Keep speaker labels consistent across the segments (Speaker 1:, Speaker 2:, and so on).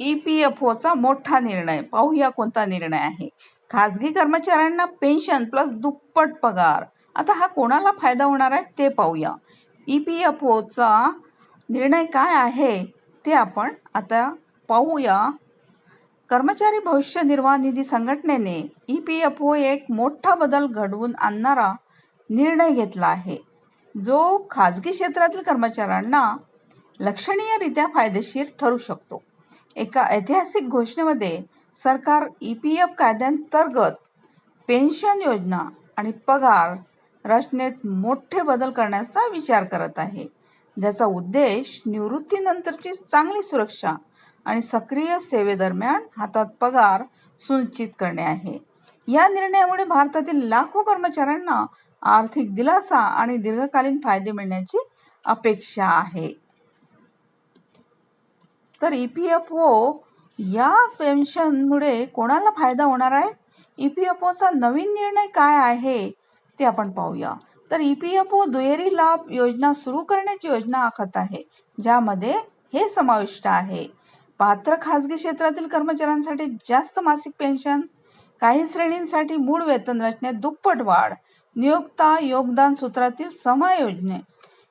Speaker 1: E P F Ocha मोठा निर्णय. पाहूया कोणता निर्णय आहे. खाजगी कर्मचाऱ्यांना पेन्शन प्लस दुप्पट पगार. आता हा कोणाला फायदा होणार आहे ते पाहूया. ई पी एफ ओचा निर्णय काय आहे ते आपण आता पाहूया. कर्मचारी भविष्य निर्वाह निधी संघटनेने ई पी एफ ओ एक मोठा बदल घडवून आणणारा निर्णय घेतला आहे. जो खाजगी क्षेत्रातील कर्मचाऱ्यांना लक्षणीयरित्या फायदेशीर ठरू शकतो. एका ऐतिहासिक घोषणेमध्ये सरकार ई पी एफ कायद्यांतर्गत पेन्शन योजना आणि पगार रचनेत मोठे बदल करण्याचा विचार करत आहे. ज्याचा उद्देश निवृत्तीनंतरची चांगली सुरक्षा आणि सक्रिय सेवेदरम्यान हातात पगार सुनिश्चित करणे आहे. या निर्णयामुळे भारतातील लाखो कर्मचाऱ्यांना आर्थिक दिलासा आणि दीर्घकालीन फायदे मिळण्याची अपेक्षा आहे. तर ई पी एफ ओ या पेन्शनमुळे कोणाला फायदा होणार आहे? ई पी एफ ओचा नवीन निर्णय काय आहे? ते आपण पाहूया. तर ई पी एफ ओ दुहेरी लाभ योजना सुरू करण्याची योजना आखत आहे ज्यामध्ये हे समाविष्ट आहे. पात्र खाजगी क्षेत्रातील कर्मचाऱ्यांसाठी जास्त मासिक पेन्शन काही श्रेणींसाठी मूळ वेतन रचनेत दुप्पट वाढ नियोक्ता योगदान सूत्रातील समायोजने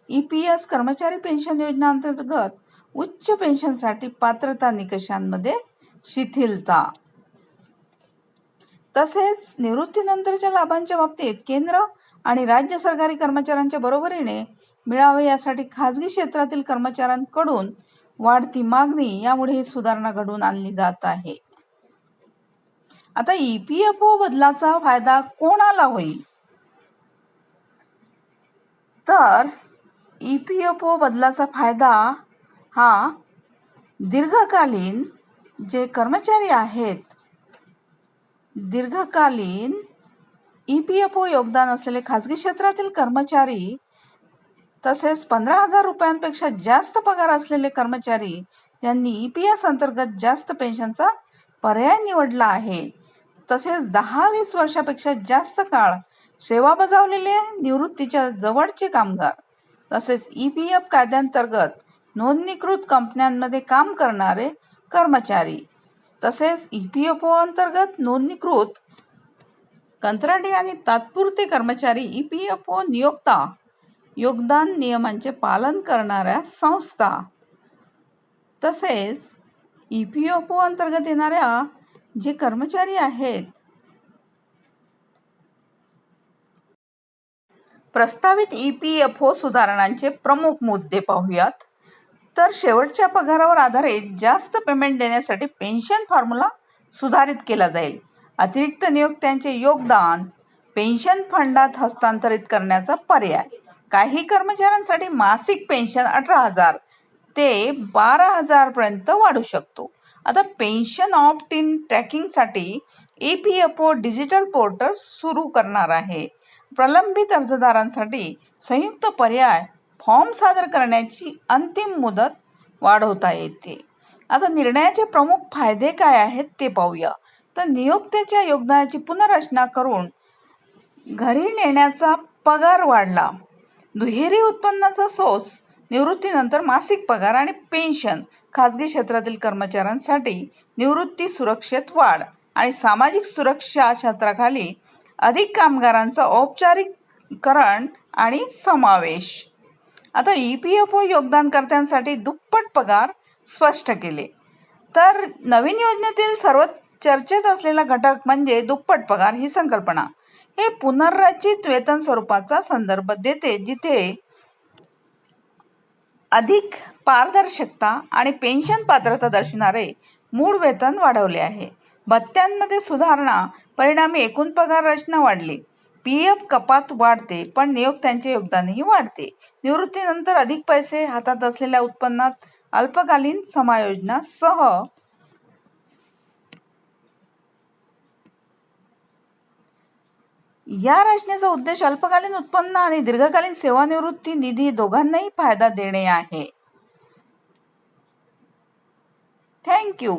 Speaker 1: ई पी एस कर्मचारी पेन्शन योजना अंतर्गत उच्च पेन्शनसाठी पात्रता निकषांमध्ये शिथिलता. तसेच निवृत्तीनंतरच्या लाभांच्या बाबतीत केंद्र आणि राज्य सरकारी कर्मचाऱ्यांच्या बरोबरीने मिळावे यासाठी खाजगी क्षेत्रातील कर्मचाऱ्यांकडून वाढती मागणी यामुळे ही सुधारणा घडवून आणली जात आहे. आता ई पी एफ ओ बदलाचा फायदा कोणाला होईल? तर ई पी एफ ओ बदलाचा फायदा हा दीर्घकालीन जे कर्मचारी आहेत दीर्घकालीन ई पी एफ ओ योगदान असलेले खाजगी क्षेत्रातील कर्मचारी तसेच पंधरा हजार रुपयांपेक्षा जास्त पगार असलेले कर्मचारी ज्यांनी ई पी एस अंतर्गत जास्त पेन्शनचा पर्याय निवडला आहे. तसेच दहा वीस वर्षापेक्षा जास्त काळ सेवा बजावलेले निवृत्तीच्या जवळचे कामगार तसेच ई पी एफ कायद्यांतर्गत नोंदणीकृत कंपन्यांमध्ये काम करणारे कर्मचारी तसेच ई पी एफ ओ अंतर्गत नोंदणीकृत कंत्राटी आणि तात्पुरते कर्मचारी ई पी एफ ओ नियोक्ता योगदान नियमांचे पालन करणाऱ्या संस्था तसेच ई पी एफ ओ अंतर्गत येणाऱ्या जे कर्मचारी आहेत प्रस्तावित ई पी एफ ओ सुधारणांचे प्रमुख मुद्दे पाहूयात. तर शेवटच्या पगारावर आधारित जास्त पेमेंट देण्यासाठी पेन्शन फॉर्म्युला सुधारित केला जाईल. अतिरिक्त नियोक्त्यांचे योगदान पेन्शन फंडात हस्तांतरित करण्याचा पर्याय. काही कर्मचाऱ्यांसाठी मासिक पेन्शन अठरा हजार ते बारा हजार पर्यंत वाढू शकतो. आता pension opt in ट्रॅकिंगसाठी E P F O digital portal सुरू करणार आहे. प्रलंबित अर्जदारांसाठी संयुक्त पर्याय फॉर्म सादर करण्याची अंतिम मुदत वाढवता येते. आता निर्णयाचे प्रमुख फायदे काय आहेत ते पाहूया. तर नियोक्त्याच्या योगदानाची पुनर्रचना करून घरी नेण्याचा पगार वाढला. दुहेरी उत्पन्नाचा सोर्स निवृत्तीनंतर मासिक पगार आणि पेन्शन खाजगी क्षेत्रातील कर्मचाऱ्यांसाठी निवृत्ती सुरक्षेत वाढ आणि सामाजिक सुरक्षा क्षेत्राखाली अधिक कामगारांचा औपचारिककरण आणि समावेश. आता ई पी एफ ओ योगदानकर्त्यांसाठी दुप्पट पगार स्पष्ट केले. तर नवीन योजनेतील सर्व चर्चेत असलेला घटक म्हणजे दुप्पट पगार ही संकल्पना. हे पुनर्रचित वेतन स्वरूपाचा संदर्भ देते जिथे अधिक पारदर्शकता आणि पेन्शन पात्रता दर्शविणारे मूळ वेतन वाढवले आहे. भत्त्यांमध्ये सुधारणा परिणामी एकूण पगार रचना वाढली. पी एफ कपात वाढते पण नियोक्त्यांचे योगदानही वाढते. निवृत्तीनंतर अधिक पैसे हातात असलेल्या उत्पन्नात अल्पकालीन समायोजनासह या रचनेचा उद्देश अल्पकालीन उत्पन्न आणि दीर्घकालीन सेवानिवृत्ती निधी दोघांनाही फायदा देणे आहे. थँक्यू